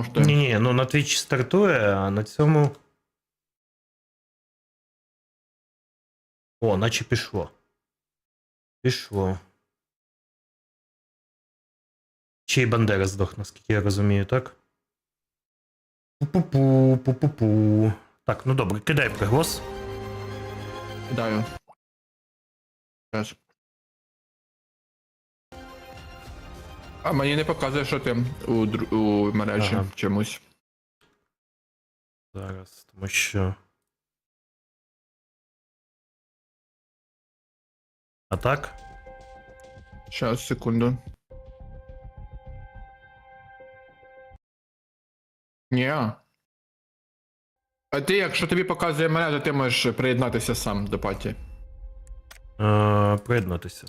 можете. Ні, ні, ну на Twitch стартує, а на цьому. О, наче пішло. Пішло. Ще й Бандера здох, наскільки я розумію, так? Пу-пу-пу, пу-пу-пу. Так, ну добре, кидай приголос. Кидаю. Зараз. А мені не показує, що ти у, дру- у мережі Ага. чомусь. Зараз, тому що. А так? Зараз, секунду. Ні. А ти, якщо тобі показує мережа, ти можеш приєднатися сам до паті. Е, приєднатися.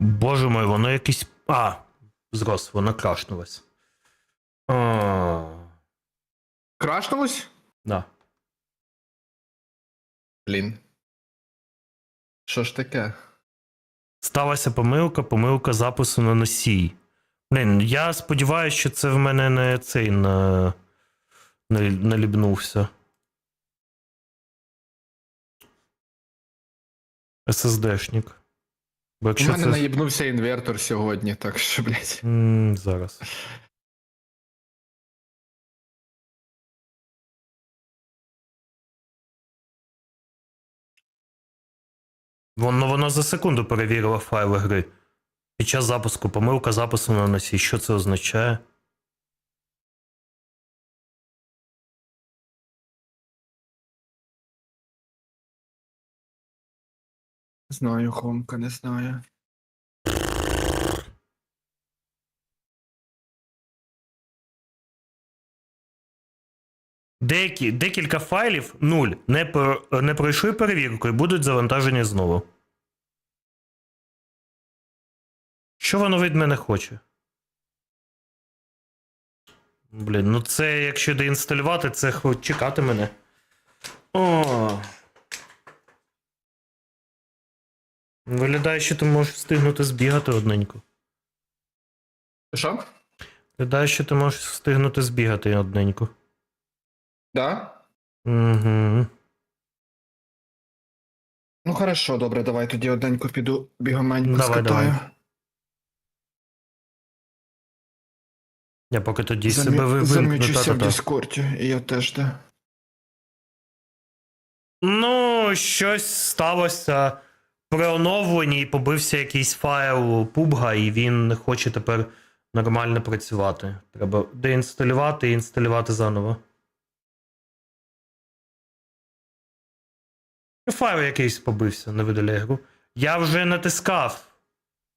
Боже мой, воно якесь. А, зрос, воно крашнулось. А, Крашнулось? да. Блін. Що ж таке? Сталася помилка, помилка запису на носій. Блін, я сподіваюся, що це в мене не цей на. Налібнувся. SSD-шник. Бо У мене це. наїбнувся інвертор сьогодні, так що, блядь. Mm, зараз. Воно, воно за секунду перевірило файли гри. Під час запуску помилка запису на носі. Що це означає? Знаю, Хомка, не знаю. Деякі, декілька файлів 0 не, не пройшли перевірку і будуть завантажені знову. Що воно від мене хоче? Блін, ну це якщо деінсталювати, це чекати мене. О. Виглядає, що ти можеш встигнути збігати одненько. Що? Виглядає, що ти можеш встигнути збігати одненько. Да? Угу. Ну хорошо, добре, давай тоді одненько піду бігоменьку Давай, скатаю. давай. Я поки тоді Замі- себе ви- вимкну. Замічуся в Та-та-та. І я теж, да. Ну, щось сталося при оновленні і побився якийсь файл пубга, і він не хоче тепер нормально працювати. Треба деінсталювати і інсталювати заново. Ну, Файл якийсь побився, не видаляє гру. Я вже натискав.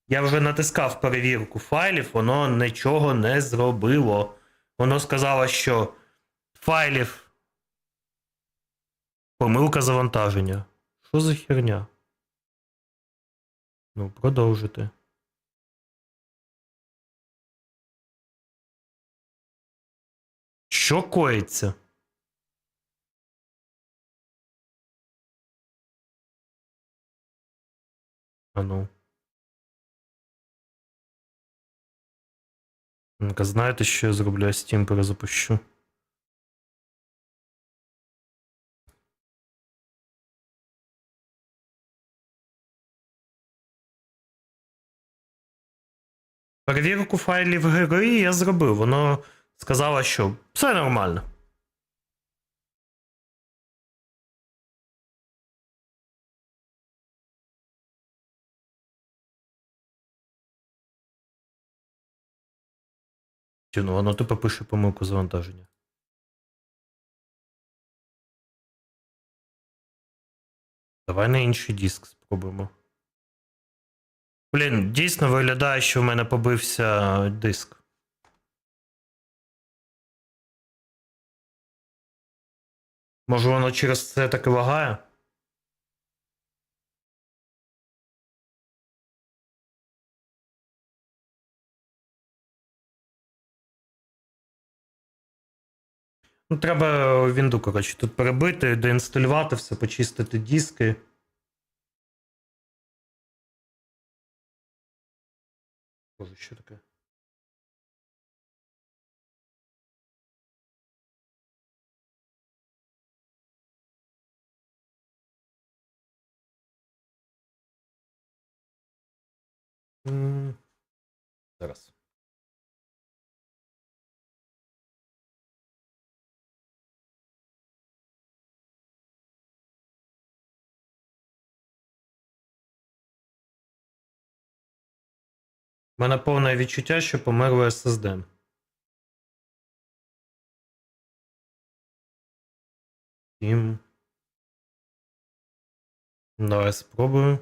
Я вже натискав перевірку файлів, воно нічого не зробило. Воно сказало, що файлів Помилка завантаження. Що за херня? Ну, продовжити. Що коїться? А ну. Знаєте, що я зроблю? Я Steam перезапущу. Перевірку файлів гри я зробив. Воно сказало, що все нормально. Ну, воно типу пише помилку завантаження. Давай на інший диск спробуємо. Блін, дійсно виглядає, що в мене побився диск. Може воно через це так і лагає? Ну, треба вінду, коротше, тут перебити, деінсталювати все, почистити диски. Боже, що таке? Зараз. У мене повне відчуття, що померло SSD. Тім. Давай спробую.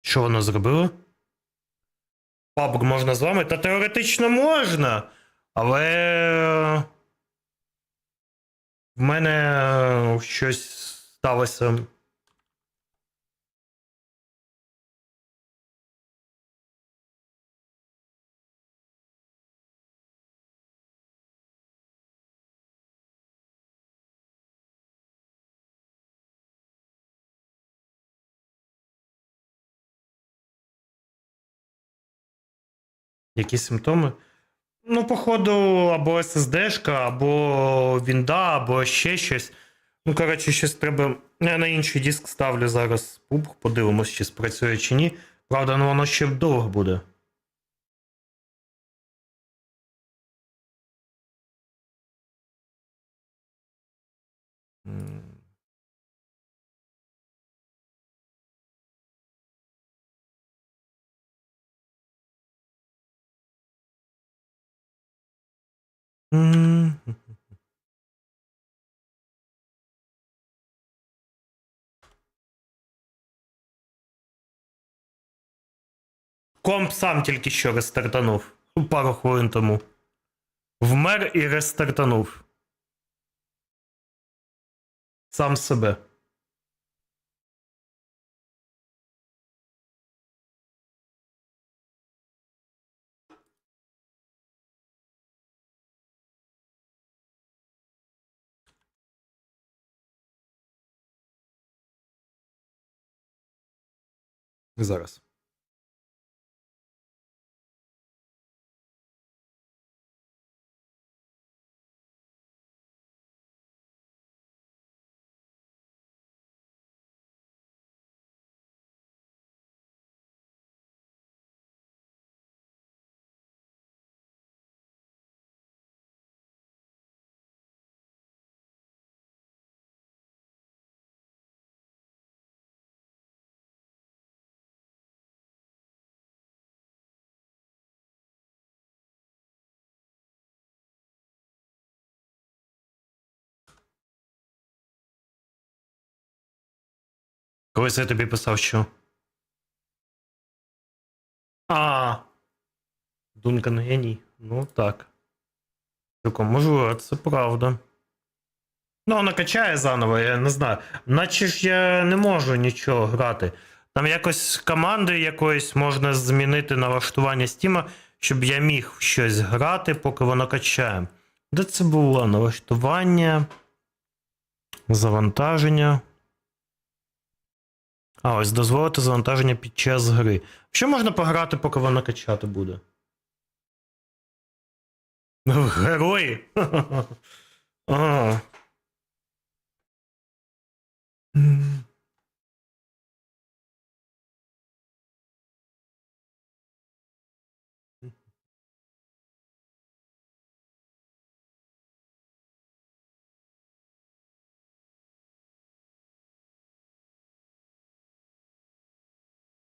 Що воно зробило? PUBG можна зламати? Та теоретично можна. Але. В мене щось сталося. Які симптоми? Ну, походу, або SSD-шка, або Вінда, або ще щось. Ну, коротше, щось треба. Я на інший диск ставлю зараз пуб, подивимось, чи спрацює чи ні. Правда, ну воно ще довго буде. М. Комп сам тільки що рестартанув. Пару хвилин тому. Вмер і рестартанув. Сам себе. Зараз. Колись я тобі писав, що. А. Дункан геній. Ну так. Цілком можливо, це правда. Ну, вона качає заново, я не знаю. Наче ж я не можу нічого грати. Там якось команди якоїсь можна змінити налаштування Стіма, щоб я міг щось грати, поки воно качає. Де це було? Налаштування. Завантаження. А, ось дозволити завантаження під час гри. Що можна пограти, поки воно качати буде? Ну, герої. Ага.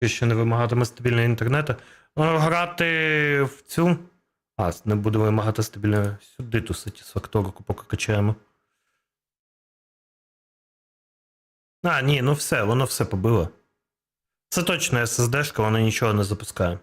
Що не вимагатиме стабільного інтернету. Ну, Грати в цю. А, не буде вимагати стабільного. Сюди ту сатісфакторку поки качаємо. А, ні, ну все, воно все побило. Це точно SSD-шка, вона нічого не запускає.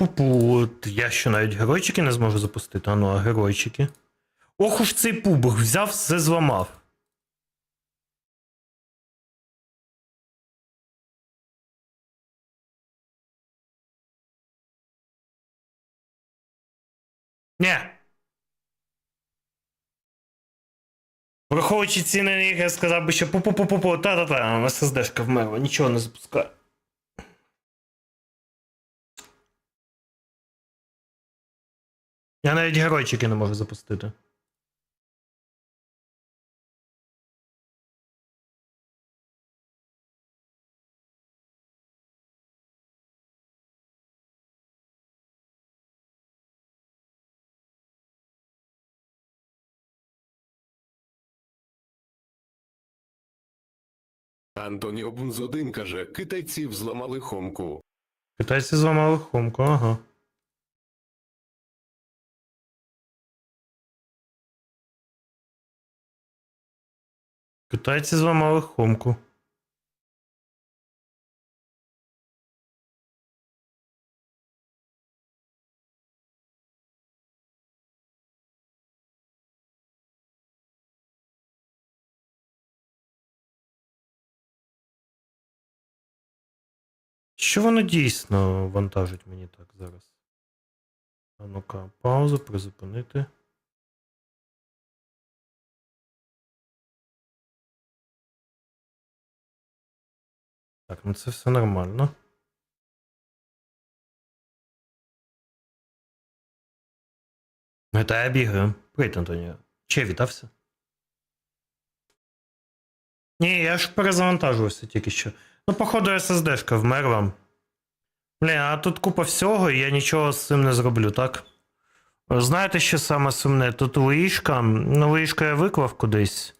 Пу-пу-пу, я що навіть геройчики не зможу запустити, а ну а геройчики. Ох уж цей пубг взяв, все зламав. Ні. Враховуючи ціни я сказав би, що пу-пу-пу-пу-пу, та-та-та, SSD-шка вмерла, нічого не запускає. Я навіть геройчики не можу запустити. Антоні Обунзодин каже, китайці взламали хомку. Китайці зламали хомку, ага. Китайці зламали хомку. Що воно дійсно вантажить мені так зараз? А ну-ка, паузу, призупинити. Так, ну це все нормально. Та я бігаю. Привіт, Антонія. Чи вітався? Ні, я ж перезавантажувався тільки що. Ну, походу, SSD-шка вмерла. Бля, а тут купа всього, і я нічого з цим не зроблю, так? Знаєте, що саме сумне? Тут лишка. Ну, лишка я виклав кудись.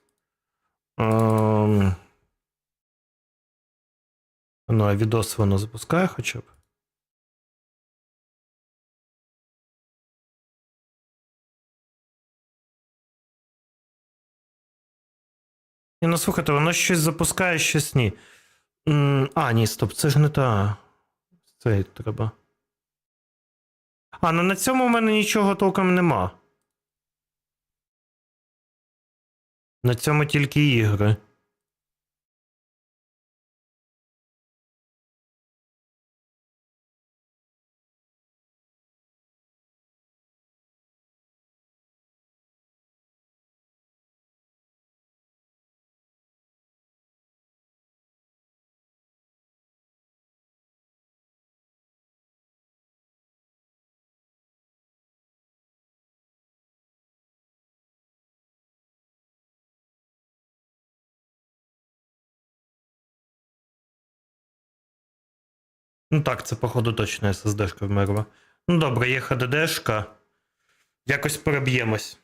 Ем... Ну, а відос воно запускає хоча б. Ні, ну слухайте, воно щось запускає, щось ні. А, ні, стоп, це ж не та. Це треба. А, ну на цьому в мене нічого толком нема. На цьому тільки ігри. Ну так, це, походу, точно SSD-шка вмерла. Ну добре, є HDD-шка. Якось переб'ємось.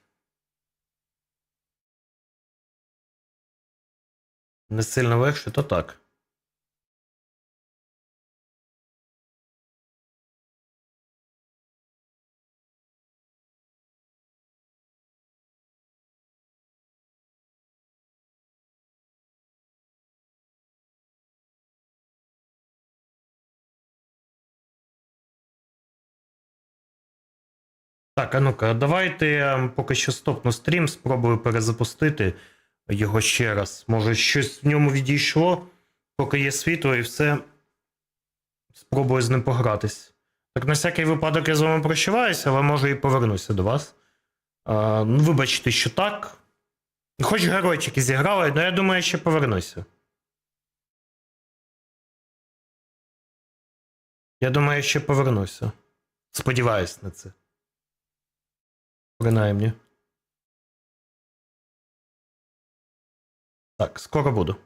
Не сильно легше, то так. Так, а ну-ка, давайте я поки що стопну стрім, спробую перезапустити його ще раз. Може, щось в ньому відійшло, поки є світло і все. Спробую з ним погратись. Так, на всякий випадок я з вами прощаюся, але може і повернуся до вас. А, ну, вибачте, що так. Хоч геройчики зіграли, але я думаю, я ще повернуся. Я думаю, я ще повернуся. Сподіваюсь на це. Принаймні. Так, скоро буду.